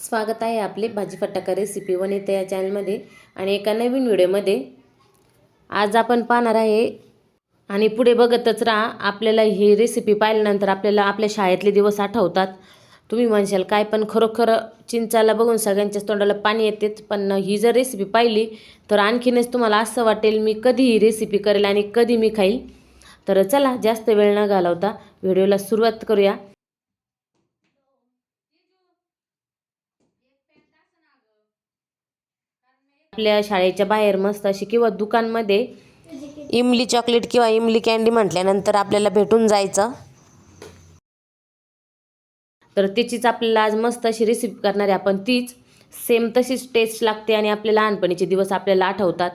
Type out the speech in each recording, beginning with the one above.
स्वागत आहे आपले भाजी फटाका रेसिपी वनिता या चॅनलमध्ये आणि एका नवीन व्हिडिओमध्ये आज आपण पाहणार आहे आणि पुढे बघतच राहा आपल्याला ही रेसिपी पाहिल्यानंतर आपल्याला आपल्या शाळेतले दिवस आठवतात. तुम्ही म्हणशाल काय पण खरोखर चिंचाला बघून सगळ्यांच्याच तोंडाला पाणी येतेच पण ही जर रेसिपी पाहिली तर आणखीनच तुम्हाला असं वाटेल मी कधी ही रेसिपी करेल आणि कधी मी खाईल. तर चला जास्त वेळ न घालवता व्हिडिओला सुरुवात करूया. आपल्या शाळेच्या बाहेर मस्त अशी किंवा दुकानमध्ये इमली चॉकलेट किंवा इमली कॅन्डी म्हटल्यानंतर आपल्याला भेटून जायचं. तर त्याचीच आपल्याला आज मस्त अशी रेसिपी करणार आहे आपण. तीच सेम तशीच टेस्ट लागते आणि आपले लहानपणीचे दिवस आपल्याला आठवतात.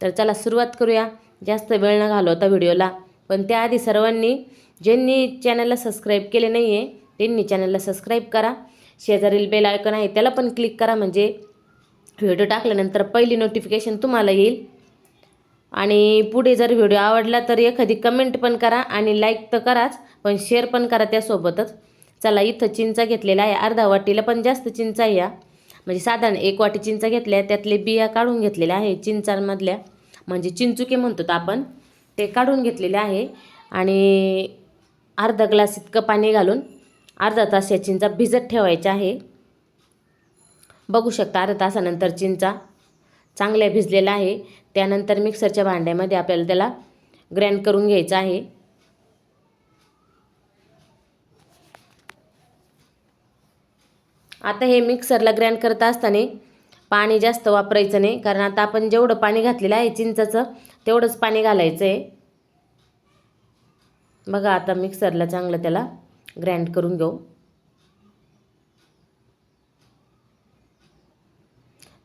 तर चला सुरुवात करूया. जास्त वेळ न घालवता व्हिडिओला. पण त्याआधी सर्वांनी ज्यांनी चॅनलला सबस्क्राईब केले नाही आहे त्यांनी चॅनलला सबस्क्राईब करा. शेजारील बेल आयकन आहे त्याला पण क्लिक करा. म्हणजे व्हिडिओ टाकल्यानंतर पहिली नोटिफिकेशन तुम्हाला येईल. आणि पुढे जर व्हिडिओ आवडला तर एखादी कमेंट पण करा आणि लाईक तर कराच पण शेअर पण करा त्यासोबतच. चला इथं चिंचा घेतलेला आहे. अर्धा वाटीला पण जास्त चिंचा या. म्हणजे साधारण एक वाटी चिंचा घेतल्या त्यातले बिया काढून घेतलेल्या आहे चिंचांमधल्या. म्हणजे चिंचुके म्हणतो आपण ते काढून घेतलेले आहे. आणि अर्धा ग्लास इतकं पाणी घालून अर्धा तास या चिंचा भिजत ठेवायच्या आहे. बघू शकता अर्धा तासानंतर चिंचा चांगल्या भिजलेला आहे. त्यानंतर मिक्सरच्या भांड्यामध्ये आपल्याला त्याला ग्रँड करून घ्यायचं आहे. आता हे मिक्सरला ग्रँड करत असताना पाणी जास्त वापरायचं नाही कारण आता आपण जेवढं पाणी घातलेलं आहे चिंचाचं तेवढंच पाणी घालायचं आहे बघा आता मिक्सरला चांगलं त्याला ग्रँड करून घेऊ.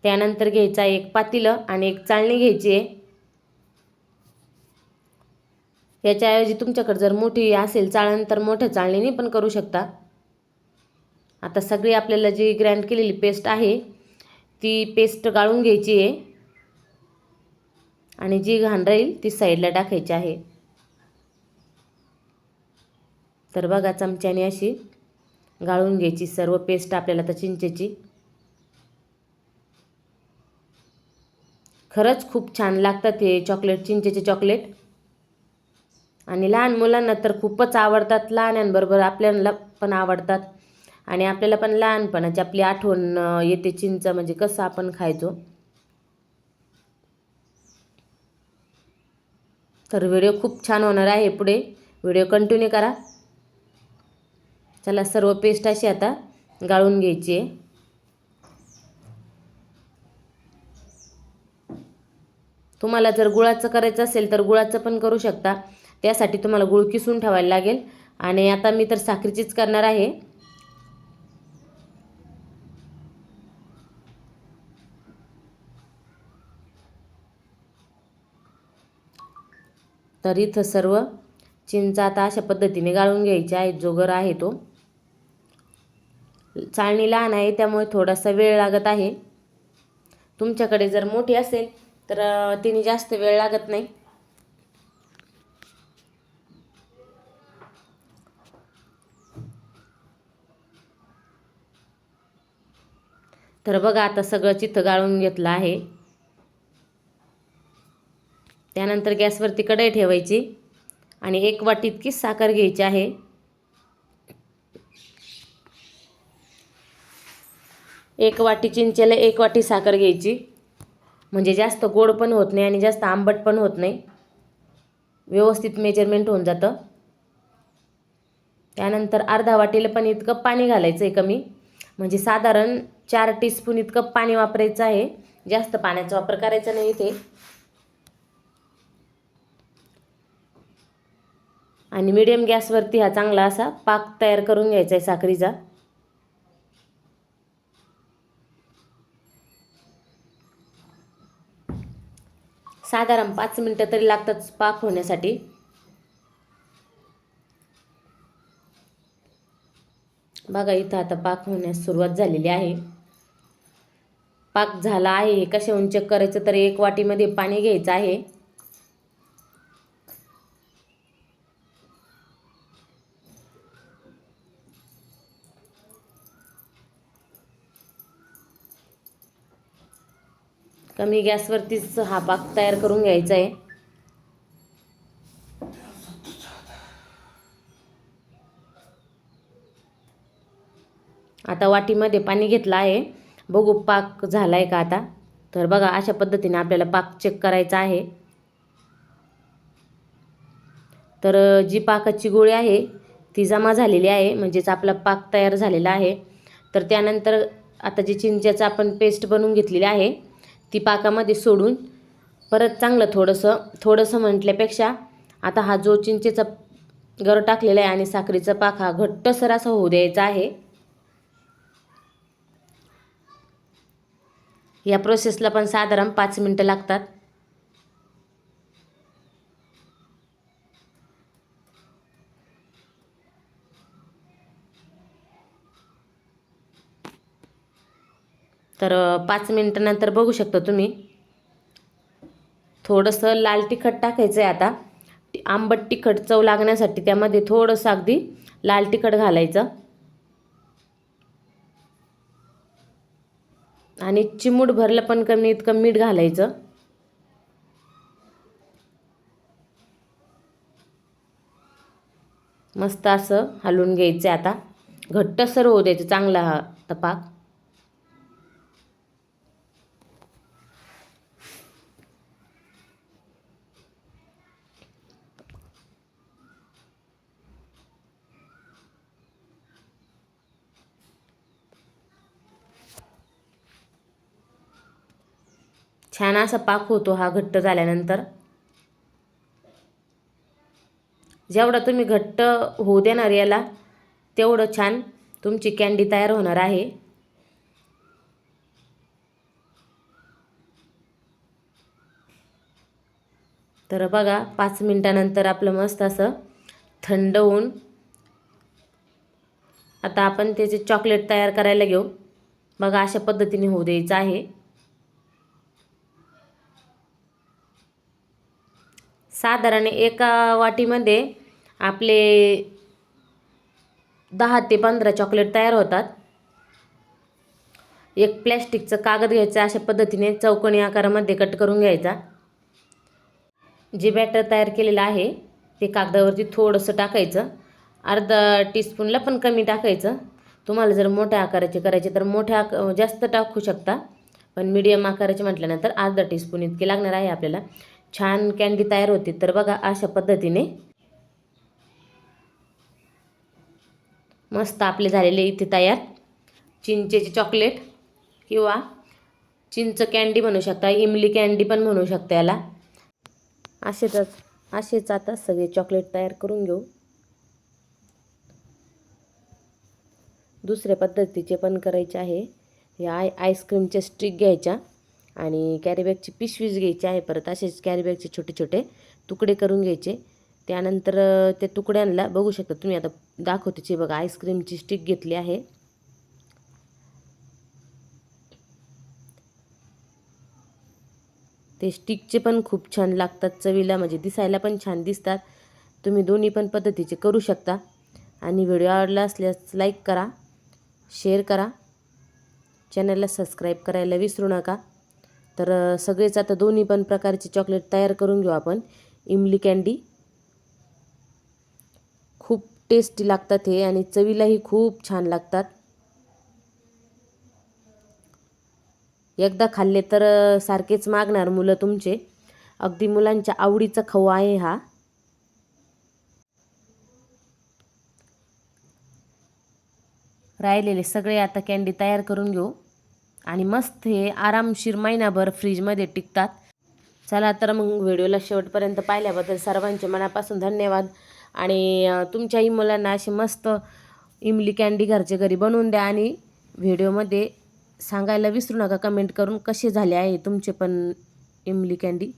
त्यानंतर घ्यायचा एक पातीलं आणि एक चाळणी घ्यायची आहे. याच्याऐवजी तुमच्याकडे जर मोठी असेल चाळण तर मोठ्या चाळणीने पण करू शकता. आता सगळी आपल्याला जी ग्रँड केलेली पेस्ट आहे ती पेस्ट गाळून घ्यायची आहे. आणि जी घाण राहील ती साईडला टाकायची आहे. तर बघा चमच्याने अशी गाळून घ्यायची सर्व पेस्ट आपल्याला तर चिंचेची. खरंच खूप छान लागतात हे चॉकलेट चिंचेचे चॉकलेट आणि लहान मुलांना तर खूपच आवडतात लहानांबरोबर आपल्याला पण आवडतात. आणि आपल्याला पण लहानपणाची आपली आठवण येते चिंच म्हणजे कसं आपण खायचो. तर व्हिडिओ खूप छान होणार आहे पुढे. व्हिडिओ कंटिन्यू करा. चला सर्व पेस्ट अशी आता गाळून घ्यायची आहे. तुम्हाला जर गुळाचं करायचं असेल तर गुळाचं पण करू शकता. त्यासाठी तुम्हाला गुळ किसून ठेवायला लागेल. आणि आता मी तर साखरेचीच करणार आहे. तर इथं सर्व चिंच आता अशा पद्धतीने गाळून घ्यायची आहे. जो गर आहे तो. चाळणी लहान आहे त्यामुळे थोडासा वेळ लागत आहे. तुमच्याकडे जर मोठी असेल तर तिने जास्त वेळ लागत नाही. तर बघा आता सगळं चिथं गाळून घेतलं आहे. त्यानंतर गॅसवरती कढई ठेवायची आणि एक वाटी इतकी साखर घ्यायची आहे. एक वाटी चिंचेला एक वाटी साखर घ्यायची. म्हणजे जास्त गोड पण होत नाही आणि जास्त आंबट पण होत नाही. व्यवस्थित मेजरमेंट होऊन जातं. त्यानंतर अर्धा वाटीला पण इतकं पाणी घालायचं आहे कमी. म्हणजे साधारण चार टीस्पून इतकं पाणी वापरायचं आहे. जास्त पाण्याचा वापर करायचा नाही इथे. आणि मिडियम गॅसवरती हा चांगला असा पाक तयार करून घ्यायचा आहे साखरीचा. साधारण पाच मिनटं तरी लागतात पाक होण्यासाठी. बघा इथं आता पाक होण्यास सुरुवात झालेली आहे. पाक झाला आहे. हे कशाहून चेक करायचं? तर एक वाटीमध्ये पाणी घ्यायचं आहे. कमी गॅसवरतीच हा पाक तयार करून घ्यायचा आहे. आता वाटीमध्ये पाणी घेतलं आहे. बघू पाक झाला आहे का आता. तर बघा अशा पद्धतीने आपल्याला पाक चेक करायचा आहे. तर जी पाकाची गोळी आहे ती जमा झालेली आहे. म्हणजेच आपला पाक तयार झालेला आहे. तर त्यानंतर आता जी चिंचेचं आपण पेस्ट बनवून घेतलेली आहे ती पाकामध्ये सोडून परत चांगलं थोडंसं थोडंसं म्हटल्यापेक्षा आता हा जो चिंचेचा गर टाकलेला आहे आणि साखरेचा पाक हा घट्टसर असा होऊ द्यायचा आहे. या प्रोसेसला पण साधारण पाच मिनटं लागतात. तर पाच मिनटानंतर बघू शकता तुम्ही. थोडंसं लाल तिखट टाकायचं आहे आता आंबट तिखट चव लागण्यासाठी त्यामध्ये थोडंसं अगदी लाल तिखट घालायचं. आणि चिमूट भरलं पण कमी इतकं मीठ घालायचं. मस्त असं हलवून घ्यायचं आता. घट्टसर होऊ द्यायचं चांगला हा तपाक छान असा पाक होतो हा घट्ट झाल्यानंतर. जेवढा तुम्ही घट्ट होऊ देणार याला तेवढं छान तुमची कॅन्डी तयार होणार आहे. तर बघा पाच मिनटानंतर आपलं मस्त असं थंड होऊन आता आपण त्याचे चॉकलेट तयार करायला घेऊ. बघा अशा पद्धतीने होऊ द्यायचं आहे. साधारण एका वाटीमध्ये आपले दहा ते पंधरा चॉकलेट तयार होतात. एक प्लॅस्टिकचं कागद घ्यायचं अशा पद्धतीने चौकोनी आकारामध्ये कट करून घ्यायचा. जे बॅटर तयार केलेलं आहे ते कागदावरती थोडंसं टाकायचं. अर्धा टीस्पूनला पण कमी टाकायचं. तुम्हाला जर मोठ्या आकाराचे करायचे तर मोठ्या आक जास्त टाकू शकता. पण मीडियम आकाराचे म्हटल्यानंतर अर्धा टीस्पून इतके लागणार आहे आपल्याला. छान कँडी तयार होते. तर बघा अशा पद्धतीने मस्त आपले झालेले इथे तयार. चिंचेचे चॉकलेट किंवा चिंच कँडी म्हणू शकता इमली कँडी पण म्हणू शकता याला. असेच असेच आता सगळे चॉकलेट तयार करून घेऊ. दुसऱ्या पद्धतीचे पण करायचे आहे. या आय आईस्क्रीमच्या स्टिक घ्यायच्या. आणि कॅरीबॅगची पिशवीच घ्यायची आहे. परत असेच कॅरीबॅगचे छोटे छोटे तुकडे करून घ्यायचे. त्यानंतर त्या तुकड्यांना बघू शकता तुम्ही आता दाखवतेची बघा आईस्क्रीमची स्टिक घेतली आहे. ते स्टिकचे पण खूप छान लागतात चवीला म्हणजे दिसायला पण छान दिसतात. तुम्ही दोन्ही पण पद्धतीचे करू शकता. आणि व्हिडिओ आवडला असल्यास लाईक करा शेअर करा. चॅनलला सबस्क्राईब करायला विसरू नका. तर सगळेच आता दोन्ही पण प्रकारचे चॉकलेट तयार करून घेऊ आपण. इमली कँडी खूप टेस्टी लागतात हे आणि चवीलाही खूप छान लागतात. एकदा खाल्ले तर सारखेच मागणार मुलं तुमचे. अगदी मुलांच्या आवडीचा खाऊ आहे हा. राहिलेले सगळे आता कँडी तयार करून घेऊ. आणि मस्त हे आरामशीर महिनाभर फ्रीजमध्ये टिकतात. चला तर मग व्हिडिओला शेवटपर्यंत पाहिल्याबद्दल सर्वांचे मनापासून धन्यवाद. आणि तुमच्याही मुलांना अशी मस्त इमली कॅन्डी घरच्या घरी बनवून द्या आणि व्हिडिओमध्ये सांगायला विसरू नका कमेंट करून कसे झाले आहे तुमचे पण इमली कॅन्डी